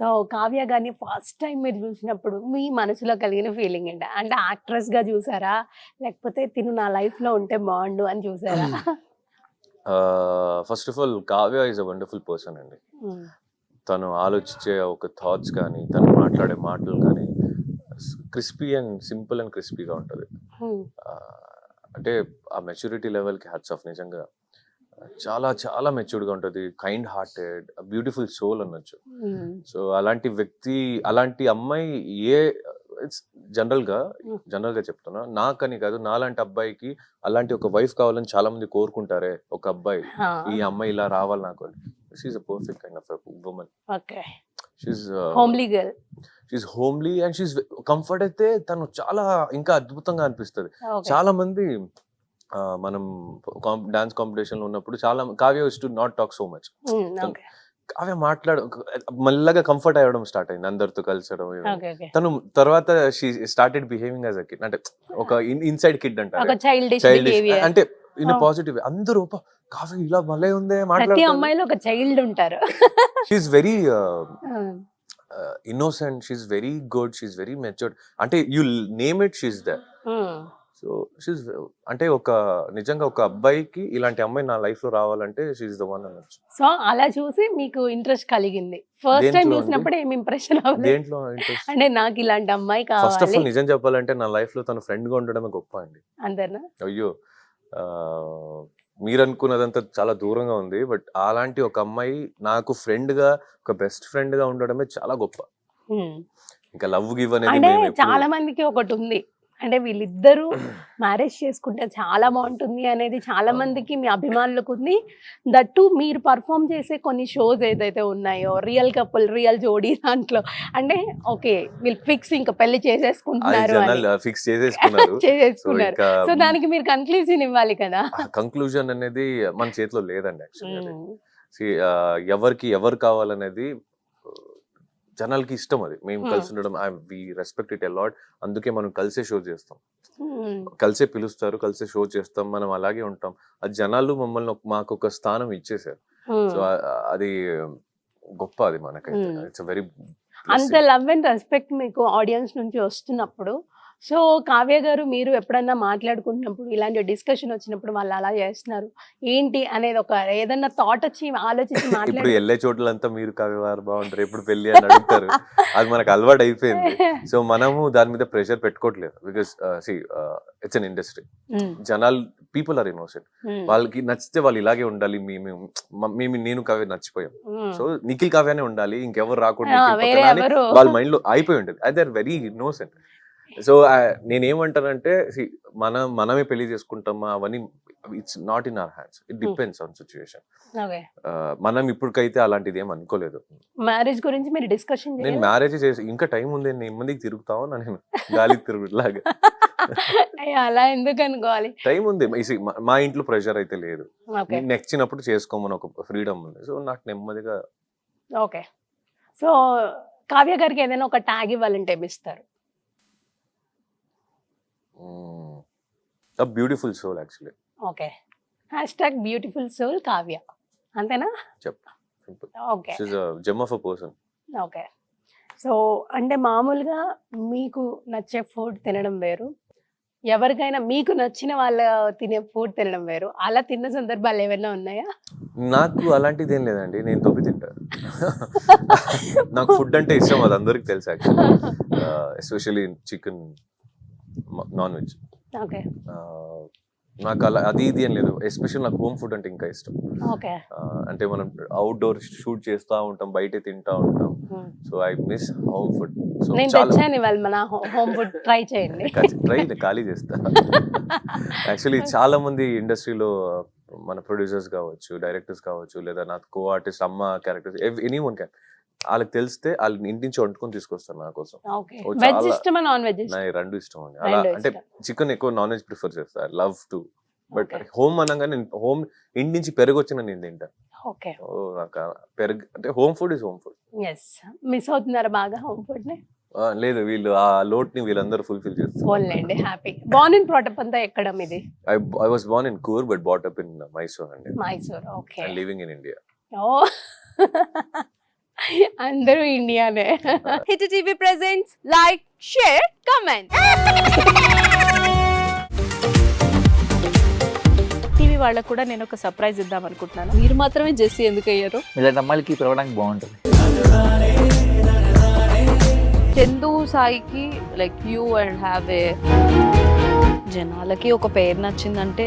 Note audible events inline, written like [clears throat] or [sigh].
So Kavya గారిని first time మీరు చూసినప్పుడు మీ మనసులో కలిగిన ఫీలింగ్ ఏంటి? అంటే యాక్ట్రెస్గా చూసారా? లేకపోతే తిను నా లైఫ్లో ఉంటే బాగుండు అని చూసారా? First of all Kavya is a wonderful person అండి. తను ఆలోచించే ఒక థాట్స్ కానీ తను మాట్లాడే మాటలు కానీ క్రిస్పీ అండ్ సింపుల్ అండ్ క్రిస్పీగా ఉంటుంది. అంటే ఆ మెచ్యూరిటీ లెవెల్కి హ్యాట్స్ ఆఫ్ నిజంగా. చాలా చాలా మెచ్యూర్డ్గా ఉంటుంది. కైండ్ హార్టెడ్ బ్యూటిఫుల్ సోల్ అనొచ్చు. సో అలాంటి వ్యక్తి అలాంటి అమ్మాయి ఏ జనరల్గా Mm. జనరల్గా చెప్తున్నా నాకని కాదు నాలాంటి అబ్బాయికి అలాంటి ఒక వైఫ్ కావాలని చాలా మంది కోరుకుంటారే ఒక అబ్బాయి. ఈ అమ్మాయి ఇలా రావాలి నాకు she's a perfect kind of woman she's homely girl she's homely and she's comfort అయితే తను చాలా ఇంకా అద్భుతంగా అనిపిస్తుంది. చాలా మంది మనం డాన్స్ కాంపిటీషన్లో ఉన్నప్పుడు చాలా Kavya to not talk so much Kavya మాట్లాడ మెల్లగా కంఫర్ట్ అవ్వడం స్టార్ట్ అయింది అందరితో కలిసడం తను తర్వాత she started behaving as a kid అంటే ఒక ఇన్సైడ్ కిడ్ అంటారు చైల్డ్ అంటే ఇన్. పాజిటివ్ అందరూ "అబ్బా, కావ్య ఇలా భలే ఉందే ప్రతి అమ్మాయిలో ఒక చైల్డ్ ఉంటారు. She's very innocent she's very good she's very matured అంటే you name it she's the um, so she's అంటే ఒక నిజంగా ఒక అబ్బాయికి ఇలాంటి అమ్మాయి నా లైఫ్లో రావాలంటే షీఈ్ ద వన్ అనొచ్చు. సో అలా చూసి మీకు ఇంట్రెస్ట్ కలిగింది. First time? చూసినప్పుడు ఏం ఇంప్రెషన్ దేంట్లో అంటే నాకు ఇలాంటి అమ్మాయి ఫస్ట్ ఆఫ్ కావాలి. ఆల్ నిజం చెప్పాలంటే నా లైఫ్లో తన ఫ్రెండ్గా ఉండడమే గొప్ప అండి. అందరినా అయ్యో మీరు అనుకున్నదంతా చాలా దూరంగా ఉంది. బట్ అలాంటి ఒక అమ్మాయి నాకు ఫ్రెండ్గా ఒక బెస్ట్ ఫ్రెండ్గా ఉండడమే చాలా గొప్ప. ఇంకా లవ్ గివ్ అనేది చాలా మందికి ఒకటి ఉంది. అంటే వీళ్ళిద్దరూ [clears throat] మ్యారేజ్ చేసుకుంటే చాలా బాగుంటుంది అనేది చాలా మందికి మీ అభిమానులకు ఉంది. దట్టు మీరు పర్ఫామ్ చేసే కొన్ని షోస్ ఏదైతే ఉన్నాయో రియల్ కపుల్ రియల్ జోడీ దాంట్లో అంటే ఓకే వీళ్ళు ఫిక్స్ ఇంకా పెళ్ళి చేసేసుకుంటున్నారు ఫిక్స్ చేసేసుకున్నారు. [laughs] సో దానికి మీరు కన్క్లూజన్ ఇవ్వాలి కదా. కంక్లూజన్ అనేది మన చేతిలో లేదండి యాక్చువల్లీ. ఎవరికి ఎవరు కావాలనేది జనాలకి ఇష్టం అది మేము. కలిసి ఉండడం వి రెస్పెక్ట్ ఇట్ అలాట్ అందుకే మనం కలిసే షో చేస్తాం. కలిసే పిలుస్తారు కలిసే షో చేస్తాం మనం అలాగే ఉంటాం అది జనాలు మమ్మల్ని మాకు ఒక స్థానం ఇచ్చేసారు. సో అది గొప్ప అది మనకైతే. ఇట్స్ వెరీ అంత లవ్ అండ్ రెస్పెక్ట్ మీకు ఆడియన్స్ నుంచి వస్తున్నప్పుడు సో కావ్య గారు మీరు ఎప్పుడన్నా మాట్లాడుకుంటున్నప్పుడు ఇలాంటి డిస్కషన్ వచ్చినప్పుడు వాళ్ళు అలా చేస్తున్నారు? ఏంటి అనేది ఒక ఏదన్నా థాట్ వచ్చి ఆలోచించి [laughs] ఇప్పుడు వెళ్ళే చోట్లంతా మీరు కావ్యవారు బాగుంటారు ఎప్పుడు పెళ్ళి అని అడుగుతారు. అది మనకు అలవాటు అయిపోయింది. [laughs] సో మనము దాని మీద pressure పెట్టుకోవట్లేదు. Because see it's an industry జనాలు పీపుల్ ఆర్ ఇన్నోసెంట్ వాళ్ళకి నచ్చితే వాళ్ళు ఇలాగే ఉండాలి. మేము మేము నేను కావ్య నచ్చిపోయాం. సో నిఖిల్ కావ్యానే ఉండాలి. ఇంకెవరు వేరే ఎవరు? వాళ్ళ మైండ్లో అయిపోయి ఉంటుంది. అది ఆర్ వెరీ ఇన్నోసెంట్ సో నేనేమంటానంటే మనం మనమే పెళ్ళి చేసుకుంటామా అవన్నీ it's not in our hands. It depends on situation మనం ఇప్పటికైతే అలాంటిది ఏం అనుకోలేదు. మ్యారేజ్ గురించి మీరు డిస్కషన్ నేను మ్యారేజ్ చేసి ఇంకా టైం ఉంది నేను మందికి తిరుగుతావా నేను గాలికి తిరుగులాగా [laughs] అలా ఎందుకు అనుకోవాలి? టైం ఉంది. మా- ఇంట్లో ప్రెషర్ అయితే లేదు. నచ్చినప్పుడు చేసుకోమని ఒక ఫ్రీడమ్ ఉంది. సో నాకు నెమ్మదిగా ఓకే. సో కావ్య గారికి ఏదైనా ఒక ట్యాగ్ ఇవ్వాలంటే ఇస్తారు? Beautiful soul actually okay. Hashtag beautiful soul Kavya అంతేనా చెప్ okay. Gem of a person okay. So అంటే మామూలుగా మీకు నచ్చే ఫుడ్ తినడం వేరు. ఎవరికైనా మీకు నచ్చిన వాళ్ళ తినే ఫుడ్ తినడం వేరు. అలా తిన్న సందర్భాలు ఏమైనా ఉన్నాయా? నాకు అలాంటిది ఏం లేదండి. నేను తొప్పి తింటా. [laughs] నాకు ఫుడ్ అంటే ఇష్టం అది అందరికి తెలుసు actually especially chicken non veg okay నాకు అలా అది ఇది ఏం లేదు. ఎస్పెషల్ నాకు హోమ్ ఫుడ్ అంటే ఇంకా ఇష్టం. అంటే మనం అవుట్డోర్ షూట్ చేస్తూ ఉంటాం బయట తింటా ఉంటాం. So I miss home food so నేను చాలా తెచ్చాను ఇవాళ మన హోమ్ ఫుడ్ ట్రై చేయండి. ట్రై ఖాళీ చేస్తా. యాక్చువల్లీ చాలా మంది ఇండస్ట్రీలో మన ప్రొడ్యూసర్స్ కావచ్చు డైరెక్టర్స్ కావచ్చు లేదా నా కో ఆర్టిస్ట్ అమ్మ క్యారెక్టర్స్ ఎనీ వన్ క్యాన్ వాళ్ళకి తెలిస్తే వాళ్ళని ఇంటి నుంచి వండుకొని తీసుకొస్తారు నా కోసం. వెజ్ ఇష్టమా నాన్ వెజ్ నా రెండు ఇష్టం అండి. అలా అంటే. చికెన్ ఎక్కువ నాన్ వెజ్ ప్రిఫర్ చేస్తా లవ్ టు. బట్. హోమ్ అనగా నేను హోమ్ ఇంటి నుంచి పెరుగు వచ్చిన నేను తింటా. ఓకే. నాకు పెరుగు అంటే home food is home food. Yes miss అవుతున్నారా బాగా హోమ్ ఫుడ్ని? లేదు వీళ్ళు ఆ లోట్ని వీళ్ళందరూ ఫుల్ఫిల్ చేస్తారు. హ్యాపీ. బాన్ ఇన్ ప్రాటప్ అంతా ఎక్కడ మీది I I was born in Coorg but brought up in Mysore అండి. Mysore okay living in India oh [laughs] అందరూ ఇండియానే. Hit TV presents like share comment. TV వాళ్ళకు కూడా నేను ఒక సర్ప్రైజ్ ఇద్దాం అనుకుంటున్నాను. మీరు మాత్రమే జెస్సీ ఎందుకు అయ్యారు? ఇలాంటి అమ్మాయిలకి పిలవడానికి బాగుంటుంది. చందు సాయికి like you and have a జనాలకి ఒక పేరు నచ్చిందంటే